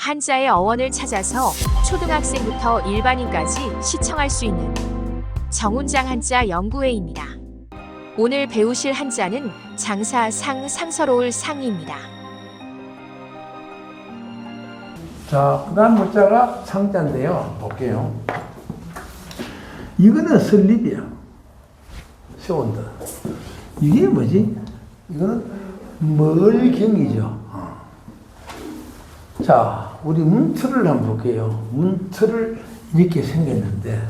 한자의 어원을 찾아서 초등학생부터 일반인까지 시청할 수 있는 정운장 한자 연구회입니다. 오늘 배우실 한자는 장사 상 상서로울 상입니다. 자, 그 다음 글자가 상자인데요. 볼게요. 이거는 설립이야. 세운다. 이게 뭐지? 이거는 멀경이죠. 어. 자, 우리 문틀을 한번 볼게요. 문틀을 이렇게 생겼는데,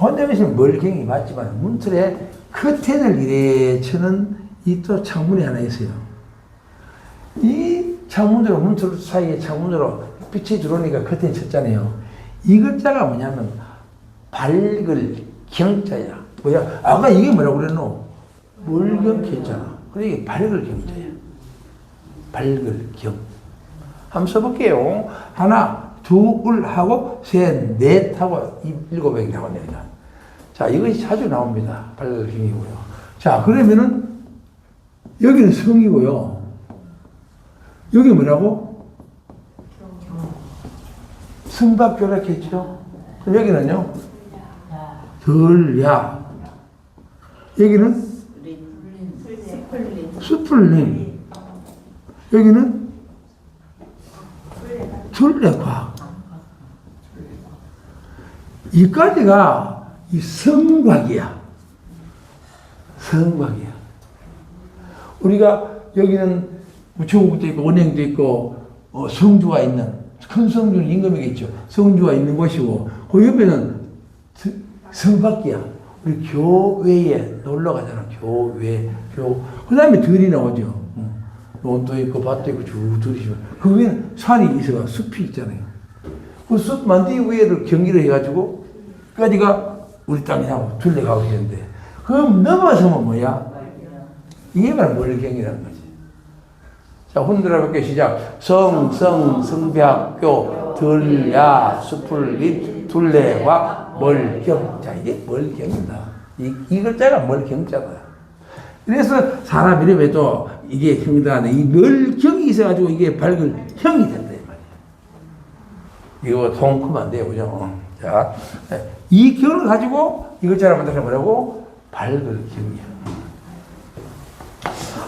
혼자면서 멀경이 맞지만, 문틀에 커튼을 이래 쳐는 이 또 창문이 하나 있어요. 이 창문으로 문틀 사이에 창문으로 빛이 들어오니까 커튼이 쳤잖아요. 이 글자가 뭐냐면 밝을 경자야. 뭐야? 아까 이게 뭐라고 그랬노? 멀경 경자잖아. 그래 이게 밝을 경자야. 밝을 경. 한번 써볼게요. 하나, 둘 하고 셋, 넷 하고 이- 일곱 명이 나옵니다. 자, 이것이 자주 나옵니다. 밝을 경이고요. 자, 그러면은 여기는 성이고요. 여기 뭐라고? 승박교라고 했죠? 그럼 여기는요? 덜야. 여기는 수풀림. 여기는 둘레과. 이까지가 이 성곽이야. 성곽이야. 우리가 여기는 우체국도 있고 은행도 있고 어, 성주가 있는 큰 성주는 임금이겠죠. 성주가 있는 곳이고 그 옆에는 스- 성밖이야. 우리 교회에 놀러 가잖아. 교회, 교. 그 다음에 들이 나오죠. 응. 논도 있고 밭도 있고 쭉 들이죠. 그 위에는 산이 있어가 숲이 있잖아요. 그 숲 만디 위에를 경기를 해가지고 까지가 우리 땅이라고 둘러가고 있는데 그럼 넘어서면 뭐야? 이게 바로 멀경이라는 거지. 자, 혼들어 볼게 시작. 성, 성, 성벽교, 들야, 수풀립, 둘레와 멀경. 자, 이게 멀경이다. 이, 이 글자가 멀경자다. 그래서 사람 이름에도 이게 형이다. 하는 이 멀경이 있어가지고 이게 밝은 형이 된다. 이 말이야. 이거 동크면 안 돼요. 그죠? 어. 자, 이 경을 가지고 이 글자를 만들어 뭐라고? 밝을 경이야.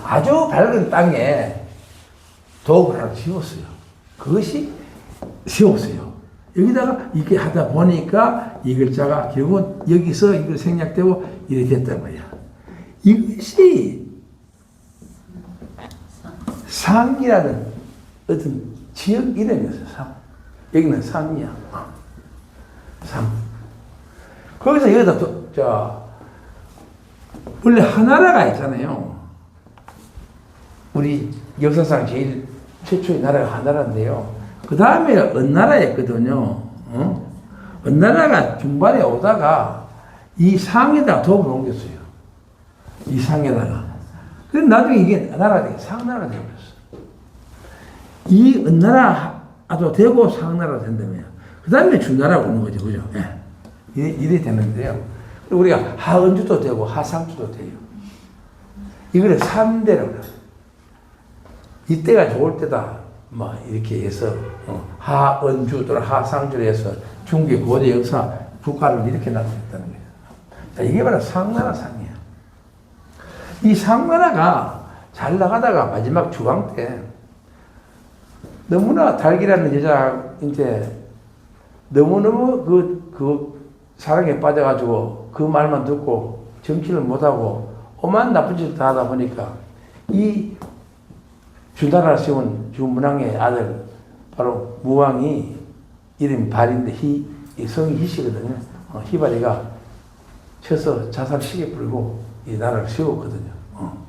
아주 밝은 땅에 도구를 하나 지었어요. 그것이 세웠어요. 여기다가 이렇게 하다 보니까 이 글자가 결국은 여기서 이걸 생략되고 이렇게 됐단 말이야. 이것이 상이라는 어떤 지역 이름이었어요. 상. 여기는 상이야. 어. 상. 거기서 여기다 또, 저, 원래 하나라가 있잖아요. 우리 역사상 제일 최초의 나라가 하나라인데요. 그 다음에 은나라였거든요. 어? 은나라가 중반에 오다가 이 상에다가 도움을 옮겼어요. 이 상에다가. 그래서 나중에 이게 나라가 돼, 상나라가 되어버렸어. 이 은나라도 되고 상나라도 된다며요. 그 다음에 주나라가 오는 거죠. 그죠? 예. 이래, 이래 되는데요. 우리가 하은주도 되고 하상주도 돼요. 이거를 3대라고 그래요. 이때가 좋을 때다. 뭐 이렇게 해서 어, 하은주 또는 하상주를 해서 중국의 고대 역사 국가를 이렇게 나타냈다는 거예요. 자, 이게 바로 상나라 상이야. 이 상나라가 잘 나가다가 마지막 주왕 때 너무나 달기라는 여자 이제 너무너무 그, 그 사랑에 빠져가지고 그 말만 듣고 정치를 못하고 오만 나쁜 짓을 다 하다 보니까 이 주나라 세운 주문왕의 아들 바로 무왕이 이름이 발인데 희, 이 성이 희씨거든요. 어, 희발이가 쳐서 자살 시계 불고 이 나라를 세웠거든요. 어.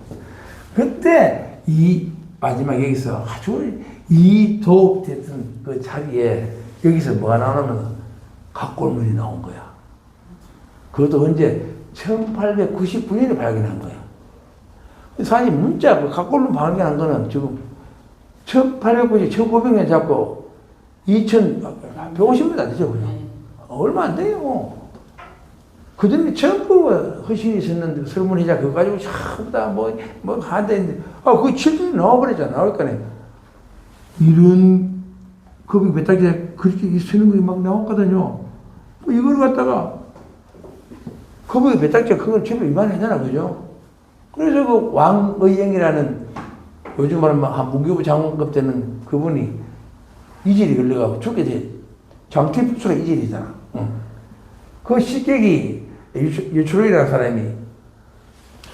그때 이 마지막 여기서 아주 이도업 됐던 그 자리에 여기서 뭐가 나오냐면 각골문이 나온 거야. 그것도 언제 1899년에 발견한 거야. 사실 문자 그 각골문 발견한 거는 지금 1890, 1900년 잡고 2150년 안 되죠, 그죠? 얼마 안 돼요. 그 전에 전부 허신이 있었는데 설문회자 그거 가지고 전부 다 뭐 뭐 한다는데 아 그거 칠들이 나와버렸잖아 거네 이런 거기 배딱지에 그렇게 쓰는 거막 나왔거든요. 뭐 이걸 갖다가 거북이 배딱지가 그걸 전부 위반하잖아, 그죠? 그래서 그 왕의영이라는 요즘 말하면 한 문교부 장관급 되는 그분이 이질이 걸려가고 죽게 돼. 장태북수가 이질이잖아. 응. 그 식객이 유출이라는 사람이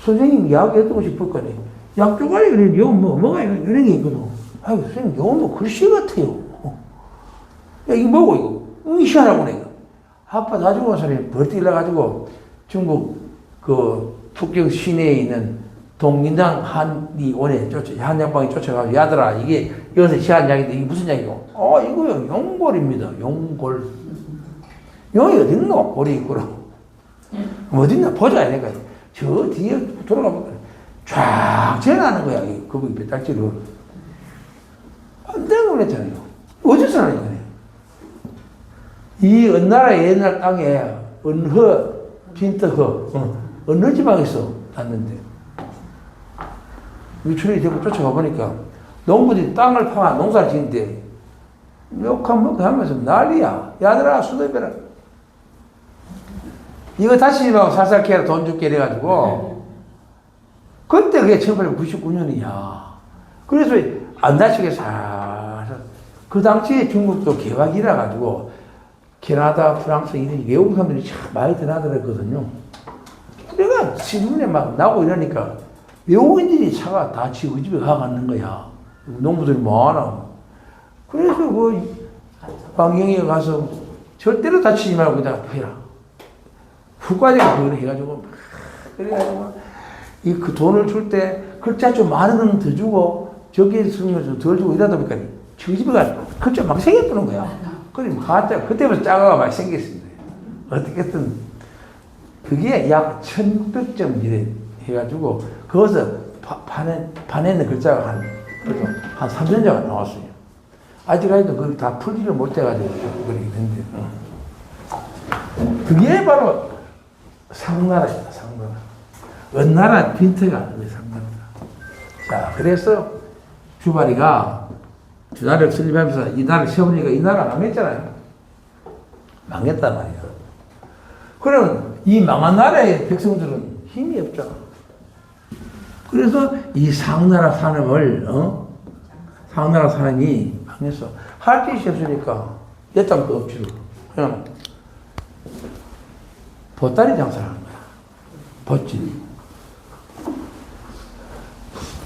선생님 이야기했던 싶을 거네. 양쪽아리 그래, 요 뭐, 뭐가 이런 게 있거든. 아이고, 선생님, 요뭐 글씨 같아요. 어. 야, 이거 뭐고, 이거? 응, 희한하고 내가. 아빠 나중에 온 사람이 벌떡 일어나가지고 중국 그 북경 시내에 있는 동인당 한이 원에 쫓아, 한 양반이 쫓아가서 야들아, 이게 여기서 시한 이야기인데 이게 무슨 이야기고? 어, 이거요, 용골입니다. 용골. 용이 어딨노? 골이 있구나. 어딨나? 보자, 내가. 저 뒤에 돌아가 보니까 쫙 재나는 거야, 이 거북이 배딱지를. 깜짝 놀랐잖아요. 어디서 나는 거네. 이 은나라 옛날 땅에 은허, 빈터허, 어, 어느 지방에서 났는데, 유출이 되고 쫓아가 보니까 농부들이 땅을 파가 농사를 짓는데, 욕한 먹고 하면서 난리야. 야들아, 수도배라. 이거 다시 막 살살 캐라 돈 줄게 이래가지고, 그때 그게 1899년이야. 그래서 안 다치게 살살. 그 당시에 중국도 개화기라 가지고 캐나다, 프랑스 이런 외국 사람들이 참 많이 드나들었거든요. 내가 신문에 막 나고 이러니까 외국인들이 차가 다 지고 집에 가가는 거야. 농부들이 많아. 그래서 그 방영에 가서 절대로 다치지 말고 그냥 해라. 후과적인 그걸 해가지고 막 그래가지고 이 그 돈을 줄 때 글자 좀 많은 건 더 주고 저기에 쓰는 거좀덜 주고 이러다 보니까 저 집에 가 글자 막 생겨버는 거야. 그래 갔다 그때부터 짜가가 많이 생겼습니다. 어떻게든 그게 약 1600점 이래 해가지고 거기서 파, 판에 판에 있는 글자가 한 그래도 한 3년자가 나왔어요. 아직까지도 그걸 다 풀지를 못해가지고 그러긴 했는데 어. 그게 바로 상나라입니다. 상나라. 은나라 빈터가 아니고 상나라다. 자, 그래서 주발이가 주나라를 설립하면서 이 나라를 세우니까 이 나라 망했잖아요. 망했단 말이야. 그러면 이 망한 나라의 백성들은 힘이 없잖아. 그래서 이 상나라 산업을, 어? 상나라 산업이 망했어. 할 짓이 없으니까 내 땅도 없지로. 그냥 보따리 장사를 하는 거야. 보찌.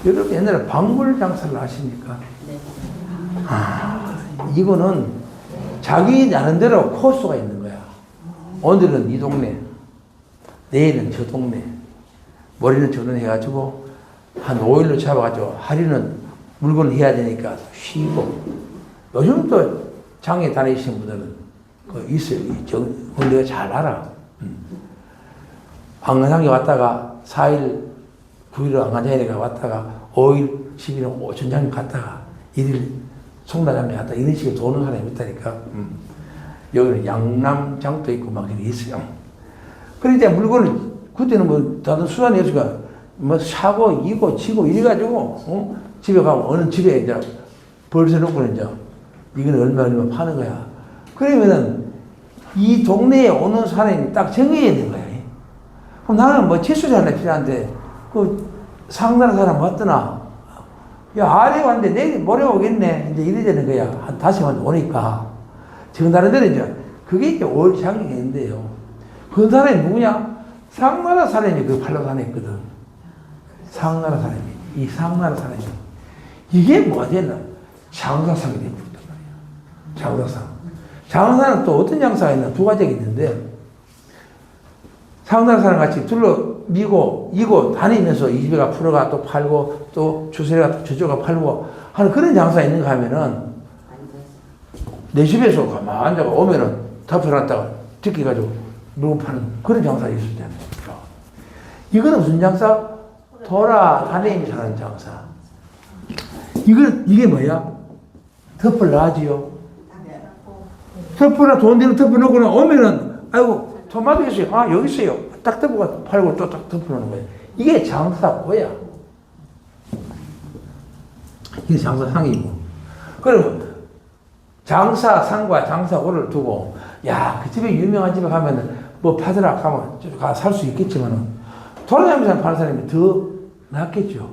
여러분 옛날에 박물 장사를 하십니까? 아, 이거는 자기 나름대로 코스가 있는 거야. 오늘은 이 동네, 내일은 저 동네, 머리는 저런 해가지고 한 5일로 잡아가지고 하루는 물건을 해야 되니까 쉬고 요즘 또 장에 다니시는 분들은 그 있어요. 이 정, 내가 잘 알아. 음. 황산에 왔다가 4일, 9일 황산에 왔다가 5일, 10일 전장 갔다가 1일 송나장에 갔다 이런 식으로 도는 사람이 있다니까. 음. 여기는 양남장도 있고 막 이렇게 있어요. 그래 이제 물건을 그때는 뭐 다른 수단이 없으니까 뭐 사고 이고 지고 이래가지고 어? 집에 가면 어느 집에 이제 벌써 놓고 이제 이건 얼마 얼마 파는 거야. 그러면은 이 동네에 오는 사람이 딱 정해야 되는 거야. 그럼 나는 뭐 치수자 하나 필요한데 그 상나라 사람 왔더나 야 아래 왔는데 내일 모레 오겠네. 이제 이래 되는 거야. 한 다시 만 오니까. 지금 다른 데는 이제 그게 이제 올 장이 있는데요. 그 사람이 누구냐? 상나라 사람이 그 팔로 다녔거든. 상나라 사람이. 이 상나라 사람이. 이게 뭐가 되나 장사상이 되는 말이야. 장사상 장사는 또 어떤 장사가 있나 두 가지가 있는데 상당 사람 같이 둘러 미고 이고 다니면서 이 집에가 풀어가 또 팔고 또 주세가 저쪽가 팔고 하는 그런 장사 있는가 하면은 내 집에서 가만 앉아가 오면은 덮어놨다가 듣기 가지고 물건 파는 그런 장사 있었잖아요. 이거는 무슨 장사? 돌아다니면서 하는 장사. 이건 이게 뭐야? 덮을 놔지요. 덮어놔 돈 되는 덮어놓고 오면은 아이고 토마토 있어요. 아, 여기 있어요. 딱 덮어가 팔고 또딱 덮어놓는 거예요. 이게 장사고야. 이게 장사상이고. 그러면 장사상과 장사고를 두고 야 그 집에 유명한 집에 가면은 뭐 파더라 가면 가살 수 있겠지만은 돌아다니면서 파는 사람이 더 낫겠죠.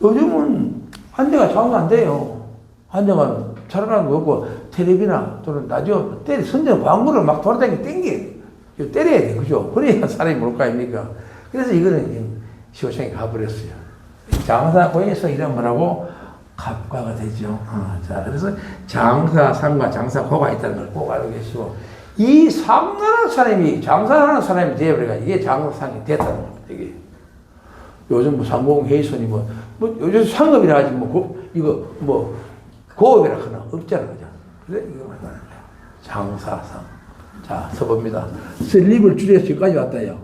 요즘은 한 대가 장사 안 돼요. 한 대가 차라리 거 없고 텔레비나 또는 라디오 때리 선전 광고를 막 돌아다니게 땡겨 때려야 돼 그죠? 그래야 사람이 뭘거 아닙니까? 그래서 이거는 시호창이 가버렸어요. 장사 고에서 이런 뭐라고 갑과가 되죠. 어, 자 그래서 장사 상과 장사 고가 있다는 걸 꼭 알고 계시고 이 상나라는 사람이 장사하는 사람이 되어버려가 이게 장사상이 됐다는 겁니다. 이게. 요즘 뭐 상공 회의선이 뭐, 뭐 요즘 상업이라 하지 뭐 고, 이거 뭐 고업이라 하나 없잖아 그죠? 그래 거야. 장사상. 자 서봅니다. 슬립을 줄여서 여기까지 왔다요.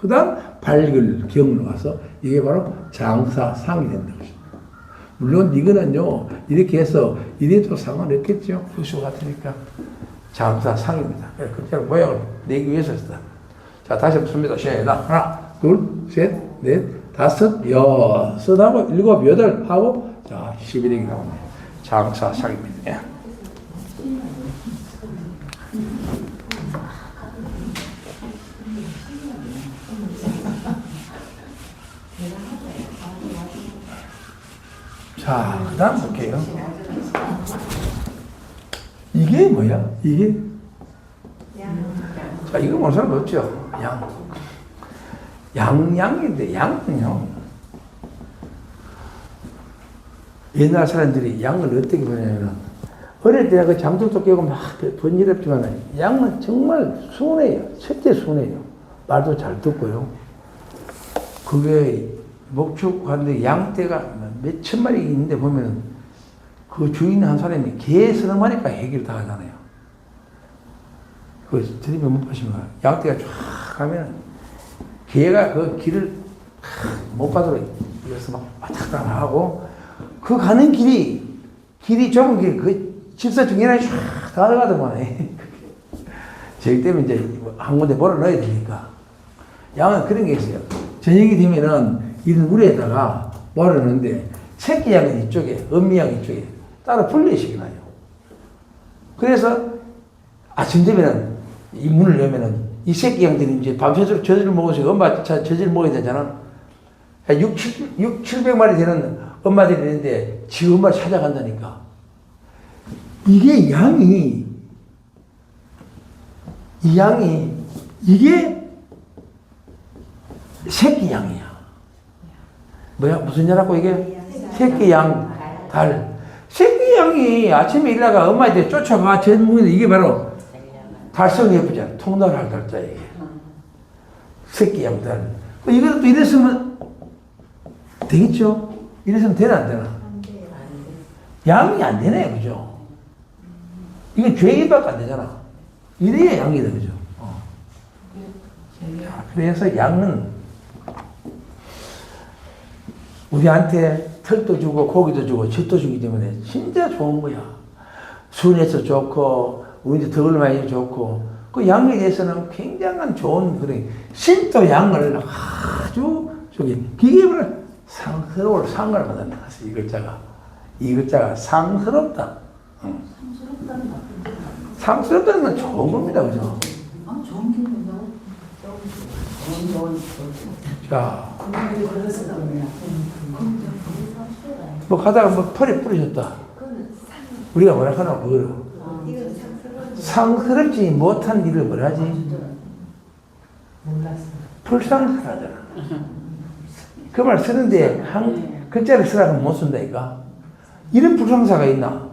그 다음 발글 경로 가서 이게 바로 장사상이 된다고. 물론 이거는요 이렇게 해서 이래도 상관없겠죠. 부수 같으니까 장사상입니다. 그냥 모양을 내기 위해서 했다. 자 다시 씁니다. 시작이다. 하나, 둘, 셋, 넷, 다섯, 여섯 하고 일곱, 여덟 하고 자 11이 나오네. 장사상입니다. 예. 자, 그 다음 볼게요. 이게 뭐야? 이게? 자, 이거 모르는 사람 없죠? 양. 양양인데, 양은요. 옛날 사람들이 양을 어떻게 보냐면, 어릴 때 그 잠들도 깨고 막 번일했지만, 양은 정말 순해요. 첫째 순해요. 말도 잘 듣고요. 그게 목축하는데 양떼가 몇 천 마리 있는데 보면 그 주인 한 사람이 개 서너 마리까지 해결 다 하잖아요. 그 드림에 못 보시면 양떼가 쫙 가면 개가 그 길을 못 가도록 이어서 막 왔다 갔다 하고 그 가는 길이 길이 좁은 길, 그 집사 중간에 쫙 들어가더만. 저기 때문에 이제 한 군데 몰아 넣어야 되니까. 양은 그런 게 있어요. 저녁이 되면은 이런 우리에다가 몰아넣는데 새끼 양은 이쪽에, 엄미 양 이쪽에 따로 분리식이 나요. 그래서 아침 되면은 이 문을 열면은 이 새끼 양들이 이제 밤새도록 젖을 먹어서 엄마 자- 젖을 먹어야 되잖아. 6, 7, 6, 700마리 되는 엄마들이 있는데 지 엄마 찾아간다니까. 이게 양이, 이 양이, 이게 새끼 양이야. 뭐야, 무슨 양이라고 이게? 새끼 양, 달. 새끼 양이 아침에 일어나가 엄마한테 쫓아가, 젖 먹는데 이게 바로 달성 예쁘잖아. 통달할 달자 이게. 새끼 양 달. 그 이것도 이랬으면 되겠죠? 이랬으면 되나 안 되나? 양이 안 되네, 그죠? 이게 죄인밖에 안 되잖아. 이래야 양이다, 그죠? 어. 자, 그래서 양은 우리한테 털도 주고 고기도 주고 젖도 주기 때문에 진짜 좋은 거야. 순해서 좋고 우리한테 덜 많이 좋고 그 양에 대해서는 굉장한 좋은 그런 신도 양을 아주 저기 기계를 상스러울 상을 받았다. 이 글자가 이 글자가 상스럽다. 응. 상스럽다는 건 좋은 겁니다, 그죠? 아, 좋은. 좋은, 좋은, 자, 그러냐. 뭐 가다가 뭐 털이 부러졌다. 우리가 뭐라 하나 그거를 상스럽지 못한 일을 뭐라 하지? 몰랐어. 불상사라잖아. 그 말 쓰는데 한 글자를 쓰라고 못 쓴다니까. 이런 불상사가 있나?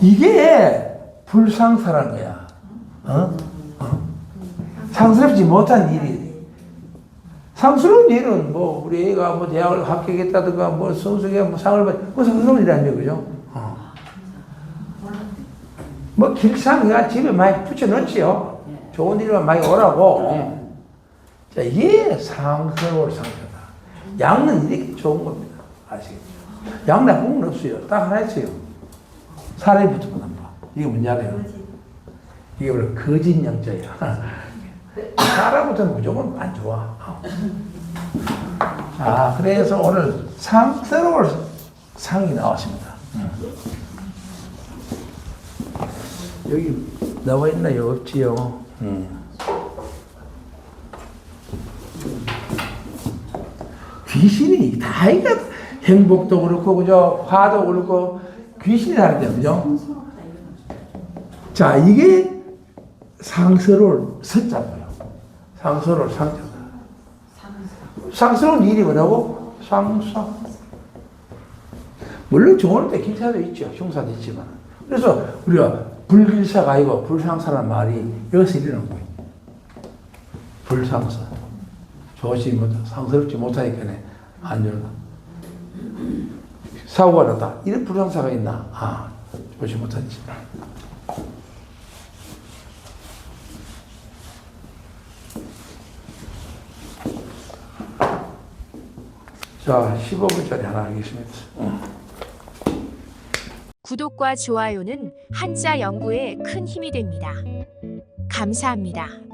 이게 불상사라는 거야. 어? 어? 상스럽지 못한 일이. 상스러운 일은 뭐 우리 애가 뭐 대학을 합격했다든가 뭐 성적에 뭐 상을 받, 그 상스러운 일 아니에요, 그죠? 어. 뭐 길상이가 집에 많이 붙여놓지요. 좋은 일만 많이 오라고. 자, 이게 상스러울 상사다. 양은 이렇게 좋은 겁니다. 아시겠죠? 양 나쁜 건 없어요. 딱 하나 있어요. 사람이 붙으면 안 봐. 이게 뭔지 알아요? 이게 바로 거짓 양자야. 사람 붙으면 무조건 안 좋아. 자, 그래서 오늘 상스러울 상이 나왔습니다. 음. 여기 나와 있나요? 없지요. 음. 귀신이 다 이거 행복도 그렇고 그죠? 화도 그렇고 귀신이 다르죠, 그죠? 자 이게 상서를 섰자고요. 상서를 상자. 상서는 일이 뭐라고? 상사. 물론 좋은 때 기사도 있죠. 흉사도 있지만. 그래서 우리가 불길사가 아니고 불상사라는 말이 여기서 이르는 거예요. 불상사. 못, 상스럽지 못하니까 안 열나. 사고가 났다. 이런 불상사가 있나? 아, 좋지 못하지. 자, 15분짜리 하나 하겠습니다. 구독과 좋아요는 한자 연구에 큰 힘이 됩니다. 감사합니다.